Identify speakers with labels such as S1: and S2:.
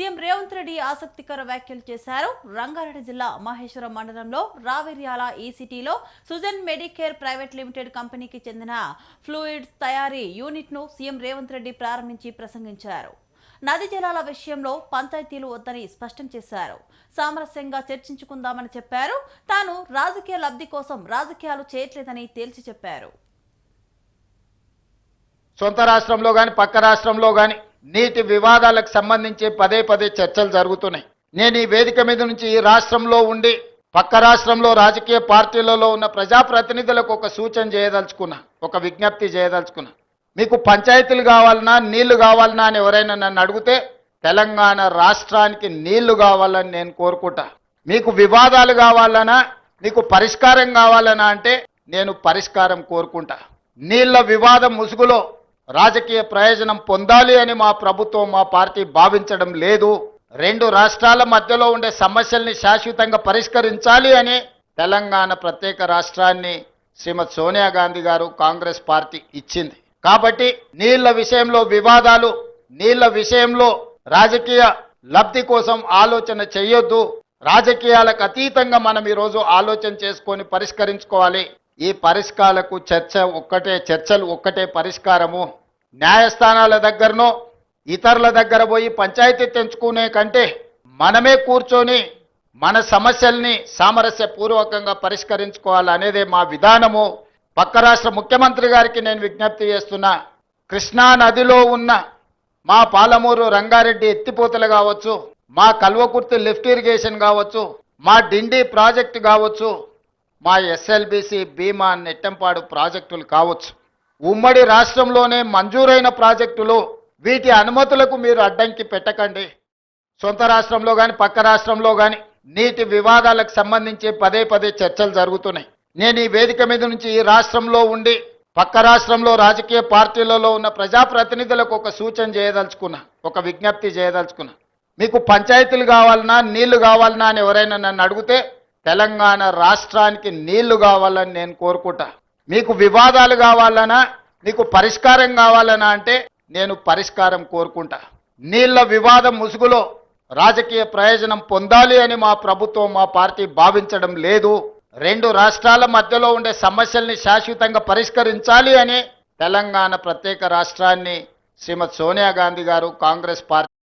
S1: CM Revanth Reddy ఆసక్తికర వ్యాఖ్యలు చేశారు. రంగారెడ్డి జిల్లా మహేశ్వరం మండలంలో రావిర్యాల ఈసిటీలో సుజన్ మెడికేర్ ప్రైవేట్ లిమిటెడ్ కంపెనీకి చెందిన ఫ్లూయిడ్స్ తయారీ యూనిట్ను సీఎం రేవంత్ రెడ్డి ప్రారంభించి ప్రసంగించారు. నది జలాల విషయంలో పంచాయతీలు వద్దని స్పష్టం చేశారు. సామరస్యంగా చర్చించుకుందామని చెప్పారు. తాను రాజకీయ లబ్ధి కోసం రాజకీయాలు చేయట్లేదని తేల్చి చెప్పారు.
S2: సొంత రాష్ట్రంలో కానీ పక్క రాష్ట్రంలో కానీ నీటి వివాదాలకు సంబంధించి పదే పదే చర్చలు జరుగుతున్నాయి. నేను ఈ వేదిక మీద నుంచి ఈ రాష్ట్రంలో ఉండి పక్క రాష్ట్రంలో రాజకీయ పార్టీలలో ఉన్న ప్రజాప్రతినిధులకు ఒక సూచన చేయదలుచుకున్నా ఒక విజ్ఞప్తి చేయదలుచుకున్నా. మీకు పంచాయతీలు కావాలన్నా నీళ్ళు కావాలన్నా అని ఎవరైనా నన్ను అడిగితే తెలంగాణ రాష్ట్రానికి నీళ్ళు కావాలని నేను కోరుకుంటా. మీకు వివాదాలు కావాలనా మీకు పరిష్కారం కావాలనా అంటే నేను పరిష్కారం కోరుకుంటా. నీళ్ళ వివాదం ముసుగులో రాజకీయ ప్రయోజనం పొందాలి అని మా ప్రభుత్వం మా పార్టీ భావించడం లేదు. రెండు రాష్ట్రాల మధ్యలో ఉండే సమస్యల్ని శాశ్వతంగా పరిష్కరించాలి అని తెలంగాణ ప్రత్యేక రాష్ట్రాన్ని శ్రీమతి సోనియా గాంధీ గారు కాంగ్రెస్ పార్టీ ఇచ్చింది. కాబట్టి నీళ్ళ విషయంలో వివాదాలు నీళ్ళ విషయంలో రాజకీయ లబ్ధి కోసం ఆలోచన చేయొద్దు. రాజకీయాలకు అతీతంగా మనం ఈరోజు ఆలోచన చేసుకొని పరిష్కరించుకోవాలి. ఈ పరిష్కారాలకు చర్చ ఒక్కటే చర్చలు ఒక్కటే పరిష్కారము. న్యాయస్థానాల దగ్గరనో ఇతరుల దగ్గర పోయి పంచాయతీ తెంచుకునే కంటే మనమే కూర్చొని మన సమస్యల్ని సామరస్యపూర్వకంగా పరిష్కరించుకోవాలనేదే మా విధానము. పక్క రాష్ట్ర ముఖ్యమంత్రి గారికి నేను విజ్ఞప్తి చేస్తున్నా కృష్ణా నదిలో ఉన్న మా పాలమూరు రంగారెడ్డి ఎత్తిపోతలు కావచ్చు మా కల్వకుర్తి లిఫ్ట్ ఇరిగేషన్ కావచ్చు మా డిండి ప్రాజెక్టు కావచ్చు మా ఎస్ఎల్బిసి బీమా నెట్టంపాడు ప్రాజెక్టులు కావచ్చు. ఉమ్మడి రాష్ట్రంలోనే మంజూరైన ప్రాజెక్టులు వీటి అనుమతులకు మీరు అడ్డంకి పెట్టకండి. సొంత రాష్ట్రంలో కానీ పక్క రాష్ట్రంలో కానీ నీటి వివాదాలకు సంబంధించి పదే పదే చర్చలు జరుగుతున్నాయి. నేను ఈ వేదిక మీద నుంచి ఈ రాష్ట్రంలో ఉండి పక్క రాష్ట్రంలో రాజకీయ పార్టీలలో ఉన్న ప్రజాప్రతినిధులకు ఒక సూచన చేయదలుచుకున్నా ఒక విజ్ఞప్తి చేయదలుచుకున్నా. మీకు పంచాయతీలు కావాలన్నా నీళ్ళు కావాలన్నా అని ఎవరైనా నన్ను అడిగితే తెలంగాణ రాష్ట్రానికి నీళ్ళు కావాలని నేను కోరుకుంటా. మీకు వివాదాలు కావాలనా? మీకు పరిష్కారం కావాలనా అంటే నేను పరిష్కారం కోరుకుంటా. నీళ్ళ వివాదం ముసుగులో రాజకీయ ప్రయోజనం పొందాలి అని మా ప్రభుత్వం మా పార్టీ భావించడం లేదు. రెండు రాష్ట్రాల మధ్యలో ఉండే సమస్యల్ని శాశ్వతంగా పరిష్కరించాలి అని తెలంగాణ ప్రత్యేక రాష్ట్రాన్ని శ్రీమతి సోనియా గాంధీ గారు కాంగ్రెస్ పార్టీ